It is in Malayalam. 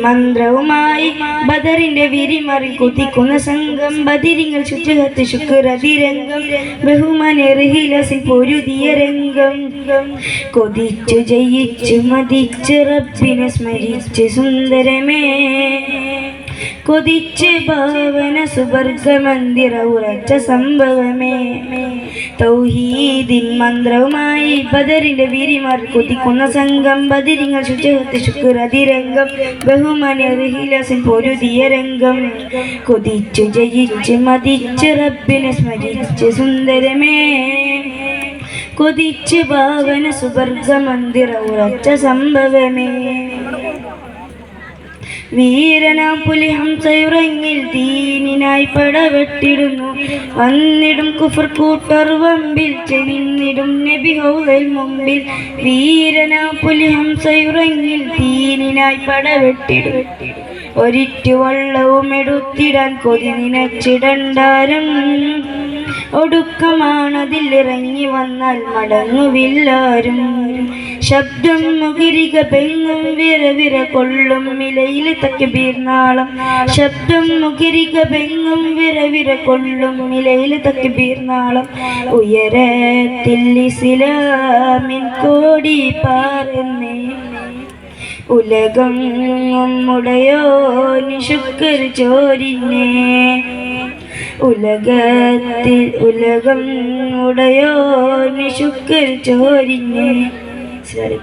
മന്ത്രവുമായി ബദറിന്റെ വിരിമറി കുതിക്കുന്ന സംഘം. ബദിരിങ്ങൾ ചുറ്റുകത്ത് ശുക്രതിരംഗം. ബഹുമാനർഹിലസിൽ പൊരുതിയ രംഗം. കൊതിച്ചു ജയിച്ചു മതിച്ച് റബ്ബിനെ സ്മരിച്ച് സുന്ദരമേ. കൊതിച്ച് ഭാവന സുവർഗ മന്ദിര ഉറച്ച സംഭവമേ. തൗഹീദിൻ മന്ത്രവുമായി ബദറിന്റെ വീരിമാർ കൊതിക്കുന്ന സംഘം. ബദിരിങ്ങൾ ശുചിഹത്ത് ശുക്രതിരംഗം ബഹുമാനർഹിലസിൽ പൊരുതിയ രംഗം. കൊതിച്ചു ജയിച്ച് മതിച്ച് റബ്ബിനെ സ്മരിച്ച് സുന്ദരമേ. കൊതിച്ച് ഭാവന സുവർഗ മന്ദിര ഉറച്ച സംഭവമേ. വീരനാം പുലി ഹംസയുറങ്ങിൽ തീനിനായി പടവെട്ടിടുന്നു. വന്നിടും കുഫർ കൂട്ടർ വമ്പിൽ ചെവിന്നിടും നബി ഹൗലൽ മുമ്പിൽ. വീരനാം പുലി ഹംസയുറങ്ങിൽ തീനിനായി പടവെട്ടിടും ഒരിറ്റു വള്ളവും എടുത്തിടാൻ കൊതി നിനച്ചിടണ്ടാരം. ഒടുക്കമാണതിൽ ഇറങ്ങി വന്നാൽ മടങ്ങുവില്ലാരും. ശബ്ദം മുകിരിക പെങ്ങും വിര വിര കൊള്ളും ഇലയിൽ തക്കബീർ നാളം ശബ്ദം മുകിരിക പെങ്ങും വിര വിര കൊള്ളും ഇലയിൽ തക്കബീർ നാളം ഉയരത്തിൽ കോടി പാറുന്നേ ഉലകം മുടയോ നിശുക്കർ ചോരിനെ ഉലകത്തിൽ ഉലകം ഉടയോ നിശുക്കൽ ചോരിനെ ശരി